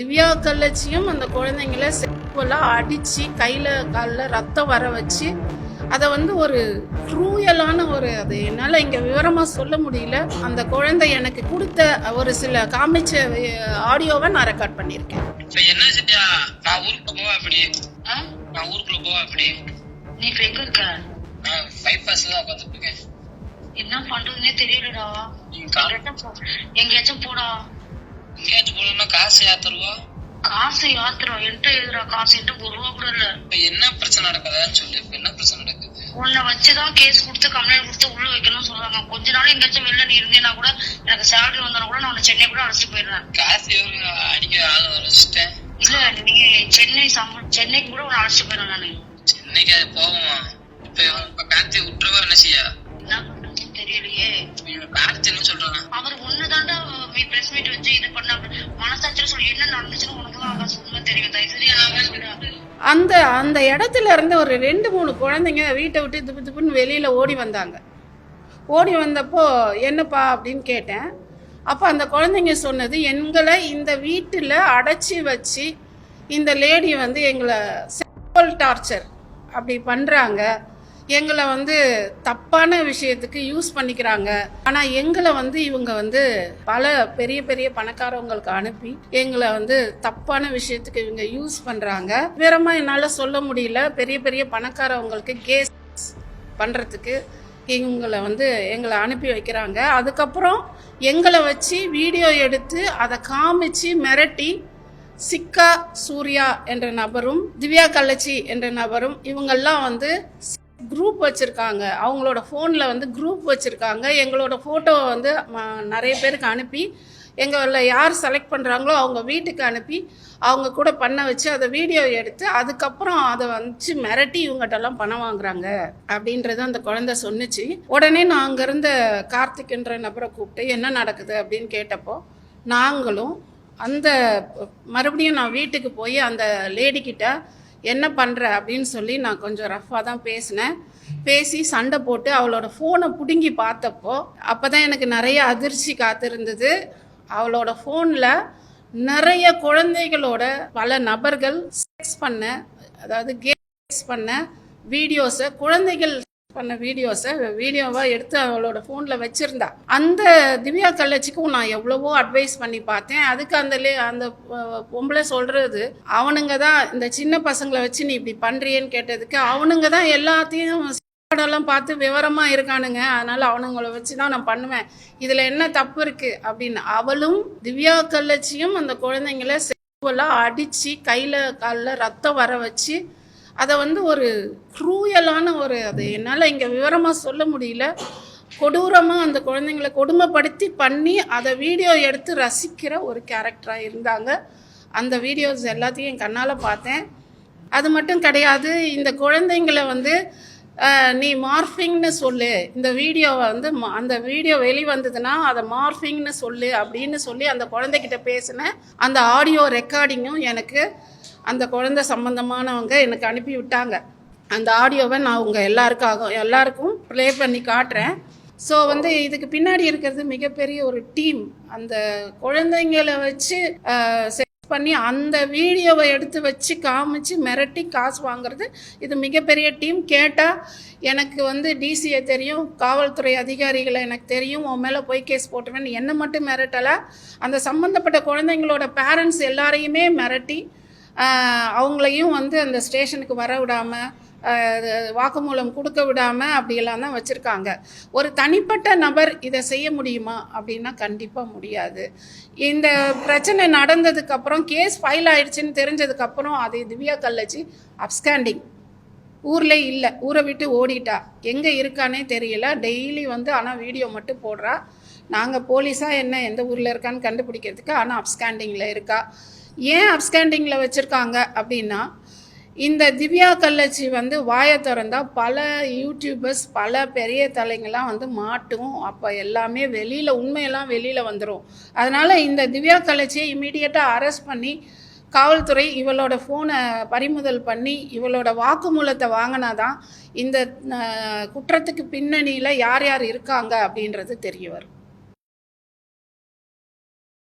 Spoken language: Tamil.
திவ்யா கள்ளச்சியும் அந்த குழந்தைங்கள செக்வலாக அடித்து கையில் காலில் ரத்தம் வர வச்சு அதை வந்து ஒரு க்ரூயலான ஒரு அது என்னால் இங்கே விவரமாக சொல்ல முடியல. அந்த குழந்தை எனக்கு கொடுத்த ஒரு சில காமிச்ச ஆடியோவை நான் ரெக்கார்ட் பண்ணியிருக்கேன். இப்ப என்ன செஞ்சா நான் ஊருக்குள்ள போவா அப்படி? நான் ஊருக்குள்ள போவா அப்படி? நீ இப்ப எங்க இருக்க? நான் பைபாஸ்ல தான் உட்காந்துட்டு இருக்கேன். என்ன பண்றதுன்னே தெரியலடா. எங்கேயாச்சும் போ- எங்கேயாச்சும் போடா. காசு யார் தருவா காசு யாத்திரம் என்கிட்ட எழுதுறா காசு? என்கிட்ட ஒரு ரூபா கூட இல்ல. இப்ப என்ன பிரச்சனை நடக்குதுன்னு சொல்லு இப்ப என்ன பிரச்சனை நடக்குது? உன்னை வச்சுதான் கேஸ் கொடுத்து கம்ப்ளைண்ட் கொடுத்து உள்ள வைக்கணும்னு சொல்றாங்க. கொஞ்ச நாள் எங்கேயாச்சும் வெளில நீ இருந்தேன்னா கூட எனக்கு சேலரி வந்தா கூட நான் சென்னை கூட அழைச்சிட்டு போயிடுறேன் காசு அடிக்க ஆள் வச்சுட்டேன். இல்ல நீ சென்னை சென்னைக்கு கூட உன்னை அழைச்சிட்டு போயிடுறேன் நானு. சென்னைக்கு அது போவோமா? இப்ப கார்த்தி விட்டுருவா என்ன செய்யா? என்ன பண்றதுன்னு தெரியலையே. இவன் கார்த்தி பிரஸ் வச்சு இது பண்ண மனசாட்சியில சொல்லி என்ன நடந்துச்சுன்னு உனக்கு தான் தெரியும். தயவு செஞ்சு அந்த அந்த இடத்துல இருந்து ஒரு ரெண்டு மூணு குழந்தைங்க வீட்டை விட்டு திப்பு திப்புன்னு வெளியில் ஓடி வந்தாங்க. ஓடி வந்தப்போ என்னப்பா அப்படின்னு கேட்டேன். அப்போ அந்த குழந்தைங்க சொன்னது எங்களை இந்த வீட்டில் அடைச்சி வச்சு இந்த லேடி வந்து எங்களை செக்ஷுவல் டார்ச்சர் அப்படி பண்ணுறாங்க எங்களை வந்து தப்பான விஷயத்துக்கு யூஸ் பண்ணிக்கிறாங்க. ஆனால் எங்களை வந்து இவங்க வந்து பல பெரிய பெரிய பணக்காரவங்களுக்கு அனுப்பி எங்களை வந்து தப்பான விஷயத்துக்கு இவங்க யூஸ் பண்ணுறாங்க விவரமாக என்னால் சொல்ல முடியல. பெரிய பெரிய பணக்காரவங்களுக்கு கேஸ் பண்ணுறதுக்கு இவங்களை வந்து எங்களை அனுப்பி வைக்கிறாங்க. அதுக்கப்புறம் எங்களை வச்சு வீடியோ எடுத்து அதை காமிச்சு மிரட்டி சிக்கா சூர்யா என்ற நபரும் திவ்யா கள்ளச்சி என்ற நபரும் இவங்கெல்லாம் வந்து குரூப் வச்சுருக்காங்க. அவங்களோட ஃபோனில் வந்து குரூப் வச்சுருக்காங்க. எங்களோட ஃபோட்டோவை வந்து ம- நிறைய பேருக்கு அனுப்பி எங்களில் யார் செலக்ட் பண்ணுறாங்களோ அவங்க வீட்டுக்கு அனுப்பி அவங்க கூட பண்ண வச்சு அதை வீடியோ எடுத்து அதுக்கப்புறம் அதை வச்சு மிரட்டி இவங்ககிட்டலாம் பணம் வாங்குறாங்க. அப்படின்றத அந்த குழந்தை சொன்னுச்சு. உடனே நான் அங்கேருந்த கார்த்திக்ன்ற நபரை கூப்பிட்டு என்ன நடக்குது? அப்படின்னு கேட்டப்போ நாங்களும் அந்த மறுபடியும் நான் வீட்டுக்கு போய் அந்த லேடி என்ன பண்ணுற அப்படின்னு சொல்லி நான் கொஞ்சம் ரஃப்பாக தான் பேசினேன். பேசி சண்டை போட்டு அவளோட ஃபோனை பிடுங்கி பார்த்தப்போ அப்போ தான் எனக்கு நிறைய அதிர்ச்சி காத்திருந்தது. அவளோட ஃபோனில் நிறைய குழந்தைகளோட பல நபர்கள் செக்ஸ் பண்ண அதாவது கேம்ஸ் பண்ண வீடியோஸை குழந்தைகள் பண்ண வீடியோஸை வீடியோவாக எடுத்து அவளோட ஃபோனில் வச்சுருந்தா. அந்த திவ்யா கள்ளச்சிக்கும் நான் எவ்வளவோ அட்வைஸ் பண்ணி பார்த்தேன். அதுக்கு அந்த லே அந்த பொம்பளை சொல்கிறது அவனுங்க தான் இந்த சின்ன பசங்களை வச்சு நீ இப்படி பண்ணுறியேன்னு கேட்டதுக்கு அவனுங்க தான் எல்லாத்தையும் படம்லாம் பார்த்து விவரமாக இருக்கானுங்க. அதனால் அவனுங்களை வச்சு தான் நான் பண்ணுவேன். இதில் என்ன தப்பு இருக்குது அப்படின்னு அவளும் திவ்யா கள்ளச்சியும் அந்த குழந்தைங்கள செக்வலாக அடித்து கையில் காலில் ரத்தம் வர வச்சு அதை வந்து ஒரு க்ரூயலான ஒரு அது. என்னால் இங்கே விவரமாக சொல்ல முடியல. கொடூரமாக அந்த குழந்தைங்களை கொடுமைப்படுத்தி பண்ணி அதை வீடியோ எடுத்து ரசிக்கிற ஒரு கேரக்டராக இருந்தாங்க. அந்த வீடியோஸ் எல்லாத்தையும் என் கண்ணால் பார்த்தேன். அது மட்டும் கிடையாது இந்த குழந்தைங்களை வந்து நீ மார்ஃபிங்னு சொல்லு. இந்த வீடியோவை வந்து ம- அந்த வீடியோ வெளி வந்ததுன்னா அதை மார்ஃபிங்னு சொல்லு அப்படின்னு சொல்லி அந்த குழந்தைகிட்ட பேசின அந்த ஆடியோ ரெக்கார்டிங்கும் எனக்கு அந்த குழந்தை சம்பந்தமானவங்க எனக்கு அனுப்பி விட்டாங்க. அந்த ஆடியோவை நான் உங்கள் எல்லாருக்காக எல்லாருக்கும் ப்ளே பண்ணி காட்டுறேன். ஸோ வந்து இதுக்கு பின்னாடி இருக்கிறது மிகப்பெரிய ஒரு டீம் அந்த குழந்தைங்களை வச்சு செக்ஸ் பண்ணி அந்த வீடியோவை எடுத்து வச்சு காமிச்சு மிரட்டி காசு வாங்குறது இது மிகப்பெரிய டீம் கேட்டால் எனக்கு வந்து டிசியை தெரியும் காவல்துறை அதிகாரிகளை எனக்கு தெரியும் உன் மேலே போய் கேஸ் போட்டுருவேன் என்னை மட்டும் மிரட்டலை. அந்த சம்மந்தப்பட்ட குழந்தைங்களோட பேரண்ட்ஸ் எல்லாரையுமே மிரட்டி அவங்களையும் வந்து அந்த ஸ்டேஷனுக்கு வர விடாமல் வாக்குமூலம் கொடுக்க விடாமல் அப்படியெல்லாம் தான் வச்சுருக்காங்க. ஒரு தனிப்பட்ட நபர் இதை செய்ய முடியுமா அப்படின்னா கண்டிப்பாக முடியாது. இந்த பிரச்சனை நடந்ததுக்கப்புறம் கேஸ் ஃபைல் ஆயிடுச்சுன்னு தெரிஞ்சதுக்கப்புறம் அதை திவ்யா கல்லச்சி அப்ஸ்காண்டிங் ஊரில் இல்லை ஊரை விட்டு ஓடிட்டா. எங்கே இருக்கானே தெரியல. டெய்லி வந்து ஆனால் வீடியோ மட்டும் போடுறா. நாங்கள் போலீஸாக என்ன எந்த ஊரில் இருக்கான்னு கண்டுபிடிக்கிறதுக்கு ஆனால் அப்ஸ்காண்டிங்கில் இருக்கா? ஏன் அப்ஸ்காண்டிங்கில் வச்சுருக்காங்க அப்படின்னா இந்த திவ்யா கல்லச்சி வந்து வாயை திறந்தால் பல யூடியூபர்ஸ் பல பெரிய தலைங்கள்லாம் வந்து மாட்டும். அப்போ எல்லாமே வெளியில் உண்மையெல்லாம் வெளியில் வந்துடும் அதனால் இந்த திவ்யா கல்லச்சியை இமீடியட்டாக அரெஸ்ட் பண்ணி காவல்துறை இவளோட ஃபோனை பறிமுதல் பண்ணி இவளோட வாக்குமூலத்தை வாங்கினாதான் இந்த குற்றத்துக்கு பின்னணியில் யார் யார் இருக்காங்க அப்படின்றது தெரிய வரும்.